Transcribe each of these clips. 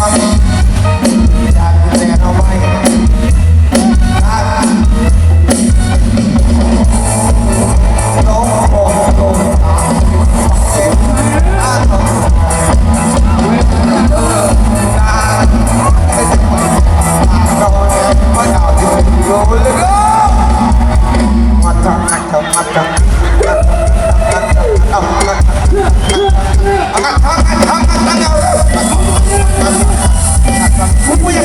I'm Aku punya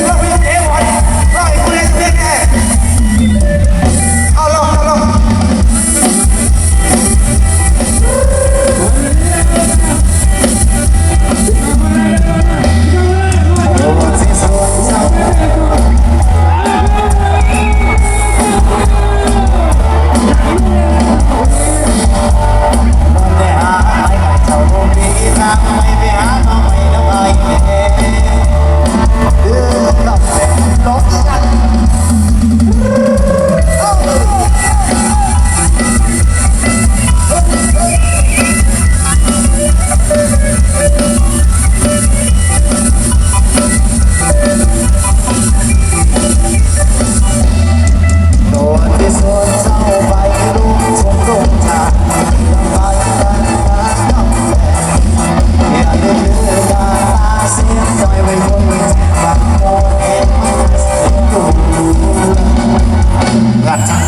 বাচ্চা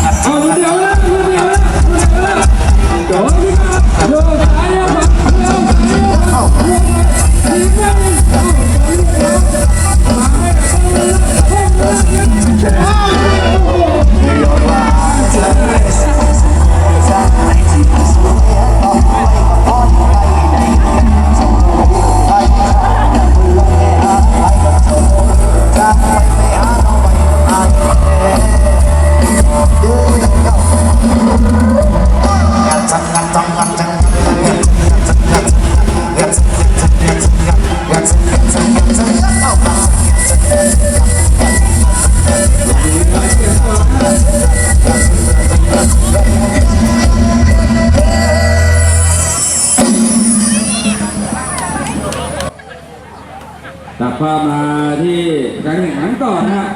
ตัดภามาที่การแข่งขันก่อนนะฮะ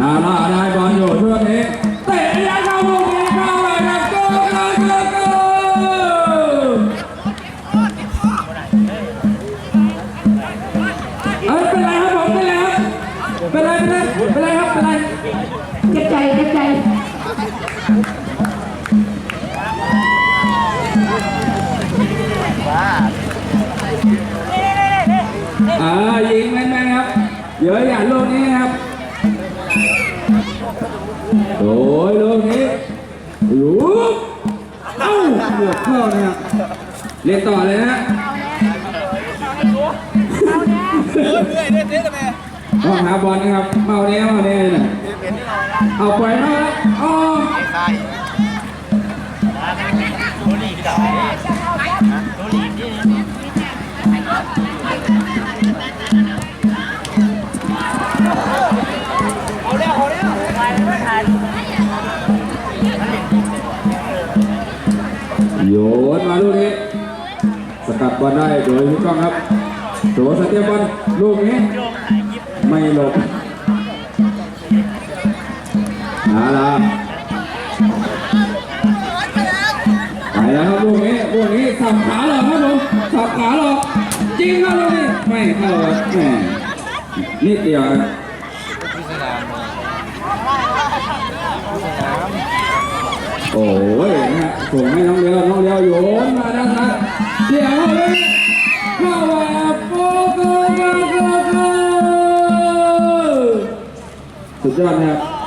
นาลาได้บอลอยู่ช่วงนี้เตะยาวเข้าลูกนี้เข้าไปครับโกโกโกโกเอ้ยเป็นไรครับผมเป็นไรครับเป็นไรเป็นไรเป็นไรครับเป็นไรกระจายกระจายอ่ เยอะอย่างลูกนี้ครับโอ้ยลูกนี้ลุกเอ้าเหลือเข้านะฮะเล่นต่อเลยนะเมื่อยเมื่อยเล่นเล่นทำไมต้องหาบอลนะครับเมาแน่เมาแน่น่ะเอาไปล่อมาแล้อ๋อ โยนมาลูกนี้สกัดบอลได้โดยพี่ก้องครับตัวสเตียบอลลูกนี้ไม่หลบนาลาไปแล้วครับลูกนี้ลูกนี้สับขาหลอกครับผมสับขาหลอกจริงครับลูกนี้ไม่เข้าครับแหมนิดเดียวโอ้ย ส่งให้น้องเลี้ยวน้องเลี้ยวโยนมานะครับเดี๋ยวเลยเข้ามาโป๊ะโป๊ะสุดยอดนะครับ